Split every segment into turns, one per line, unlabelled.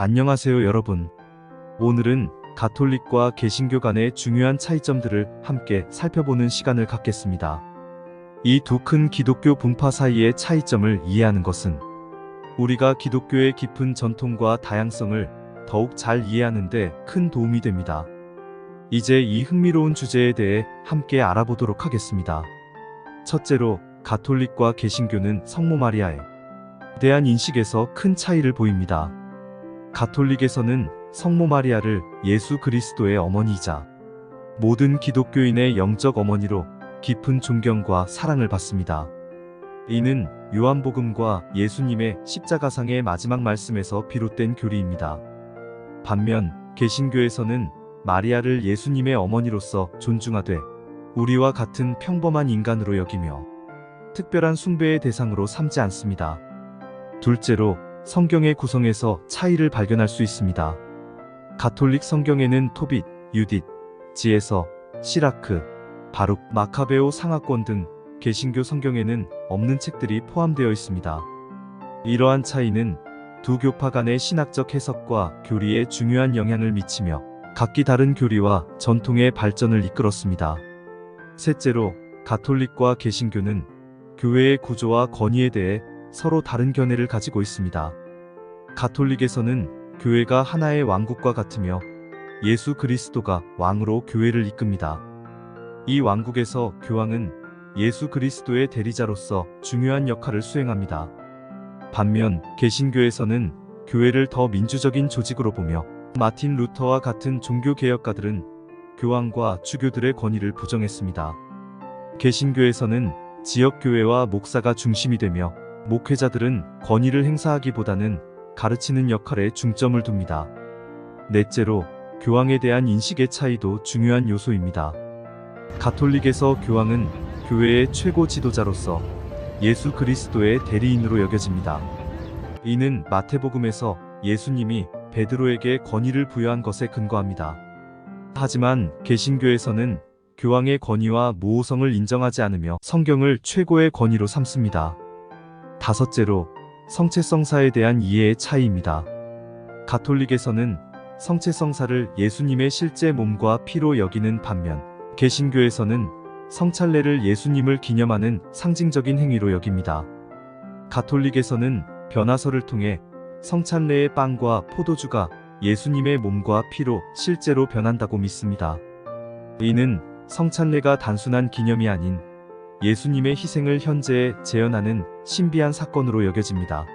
안녕하세요 여러분. 오늘은 가톨릭과 개신교 간의 중요한 차이점들을 함께 살펴보는 시간을 갖겠습니다. 이 두 큰 기독교 분파 사이의 차이점을 이해하는 것은 우리가 기독교의 깊은 전통과 다양성을 더욱 잘 이해하는데 큰 도움이 됩니다. 이제 이 흥미로운 주제에 대해 함께 알아보도록 하겠습니다. 첫째로 가톨릭과 개신교는 성모 마리아에 대한 인식에서 큰 차이를 보입니다. 가톨릭에서는 성모 마리아를 예수 그리스도의 어머니이자 모든 기독교인의 영적 어머니로 깊은 존경과 사랑을 받습니다. 이는 요한복음과 예수님의 십자가상의 마지막 말씀에서 비롯된 교리입니다. 반면 개신교에서는 마리아를 예수님의 어머니로서 존중하되 우리와 같은 평범한 인간으로 여기며 특별한 숭배의 대상으로 삼지 않습니다. 둘째로 성경의 구성에서 차이를 발견할 수 있습니다. 가톨릭 성경에는 토빗, 유딧, 지에서, 시라크, 바룩, 마카베오 상하권 등 개신교 성경에는 없는 책들이 포함되어 있습니다. 이러한 차이는 두 교파 간의 신학적 해석과 교리에 중요한 영향을 미치며 각기 다른 교리와 전통의 발전을 이끌었습니다. 셋째로 가톨릭과 개신교는 교회의 구조와 권위에 대해 서로 다른 견해를 가지고 있습니다. 가톨릭에서는 교회가 하나의 왕국과 같으며 예수 그리스도가 왕으로 교회를 이끕니다. 이 왕국에서 교황은 예수 그리스도의 대리자로서 중요한 역할을 수행합니다. 반면 개신교에서는 교회를 더 민주적인 조직으로 보며 마틴 루터와 같은 종교 개혁가들은 교황과 주교들의 권위를 부정했습니다. 개신교에서는 지역 교회와 목사가 중심이 되며 목회자들은 권위를 행사하기보다는 가르치는 역할에 중점을 둡니다. 넷째로 교황에 대한 인식의 차이도 중요한 요소입니다. 가톨릭에서 교황은 교회의 최고 지도자로서 예수 그리스도의 대리인으로 여겨집니다. 이는 마태복음에서 예수님이 베드로에게 권위를 부여한 것에 근거합니다. 하지만 개신교에서는 교황의 권위와 모호성을 인정하지 않으며 성경을 최고의 권위로 삼습니다. 다섯째로 성체성사에 대한 이해의 차이입니다. 가톨릭에서는 성체성사를 예수님의 실제 몸과 피로 여기는 반면 개신교에서는 성찬례를 예수님을 기념하는 상징적인 행위로 여깁니다. 가톨릭에서는 변화서를 통해 성찬례의 빵과 포도주가 예수님의 몸과 피로 실제로 변한다고 믿습니다. 이는 성찬례가 단순한 기념이 아닌 예수님의 희생을 현재에 재현하는 신비한 사건으로 여겨집니다.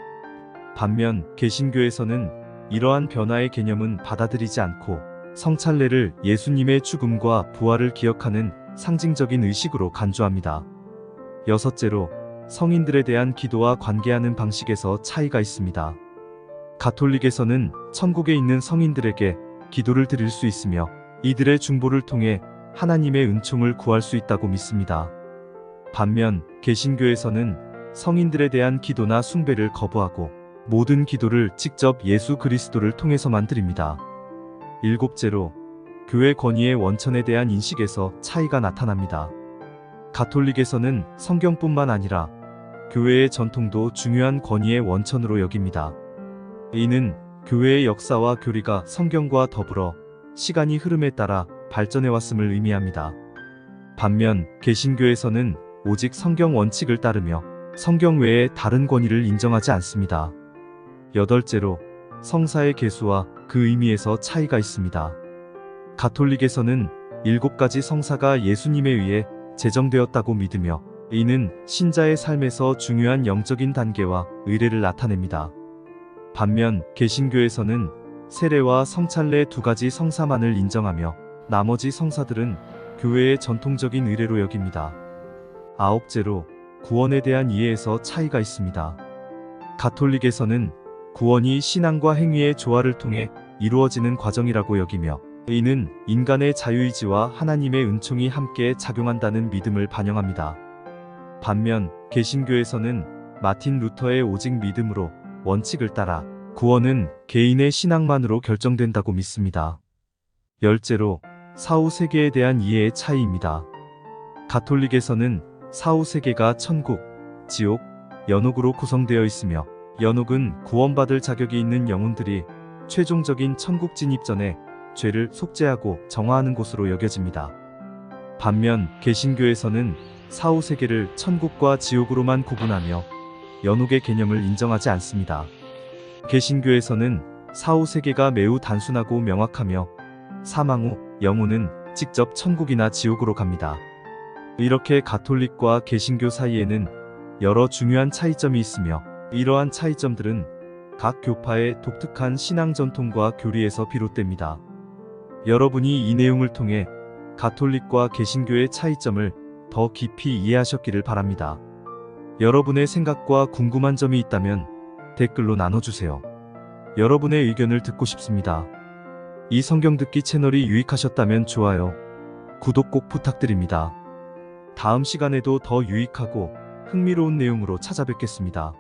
반면 개신교에서는 이러한 변화의 개념은 받아들이지 않고 성찬례를 예수님의 죽음과 부활을 기억하는 상징적인 의식으로 간주합니다. 여섯째로 성인들에 대한 기도와 관계하는 방식에서 차이가 있습니다. 가톨릭에서는 천국에 있는 성인들에게 기도를 드릴 수 있으며 이들의 중보를 통해 하나님의 은총을 구할 수 있다고 믿습니다. 반면 개신교에서는 성인들에 대한 기도나 숭배를 거부하고 모든 기도를 직접 예수 그리스도를 통해서만 드립니다. 일곱째로 교회 권위의 원천에 대한 인식에서 차이가 나타납니다. 가톨릭에서는 성경뿐만 아니라 교회의 전통도 중요한 권위의 원천으로 여깁니다. 이는 교회의 역사와 교리가 성경과 더불어 시간이 흐름에 따라 발전해 왔음을 의미합니다. 반면 개신교에서는 오직 성경 원칙을 따르며 성경 외에 다른 권위를 인정하지 않습니다. 여덟째로 성사의 개수와 그 의미에서 차이가 있습니다. 가톨릭에서는 일곱 가지 성사가 예수님에 의해 제정되었다고 믿으며 이는 신자의 삶에서 중요한 영적인 단계와 의례를 나타냅니다. 반면 개신교에서는 세례와 성찬례 두 가지 성사만을 인정하며 나머지 성사들은 교회의 전통적인 의례로 여깁니다. 아홉째로 구원에 대한 이해에서 차이가 있습니다. 가톨릭에서는 구원이 신앙과 행위의 조화를 통해 이루어지는 과정이라고 여기며 이는 인간의 자유의지와 하나님의 은총이 함께 작용한다는 믿음을 반영합니다. 반면 개신교에서는 마틴 루터의 오직 믿음으로 원칙을 따라 구원은 개인의 신앙만으로 결정된다고 믿습니다. 열째로 사후 세계에 대한 이해의 차이입니다. 가톨릭에서는 사후 세계가 천국, 지옥, 연옥으로 구성되어 있으며 연옥은 구원받을 자격이 있는 영혼들이 최종적인 천국 진입 전에 죄를 속죄하고 정화하는 곳으로 여겨집니다. 반면 개신교에서는 사후 세계를 천국과 지옥으로만 구분하며 연옥의 개념을 인정하지 않습니다. 개신교에서는 사후 세계가 매우 단순하고 명확하며 사망 후 영혼은 직접 천국이나 지옥으로 갑니다. 이렇게 가톨릭과 개신교 사이에는 여러 중요한 차이점이 있으며 이러한 차이점들은 각 교파의 독특한 신앙 전통과 교리에서 비롯됩니다. 여러분이 이 내용을 통해 가톨릭과 개신교의 차이점을 더 깊이 이해하셨기를 바랍니다. 여러분의 생각과 궁금한 점이 있다면 댓글로 나눠주세요. 여러분의 의견을 듣고 싶습니다. 이 성경 듣기 채널이 유익하셨다면 좋아요, 구독 꼭 부탁드립니다. 다음 시간에도 더 유익하고 흥미로운 내용으로 찾아뵙겠습니다.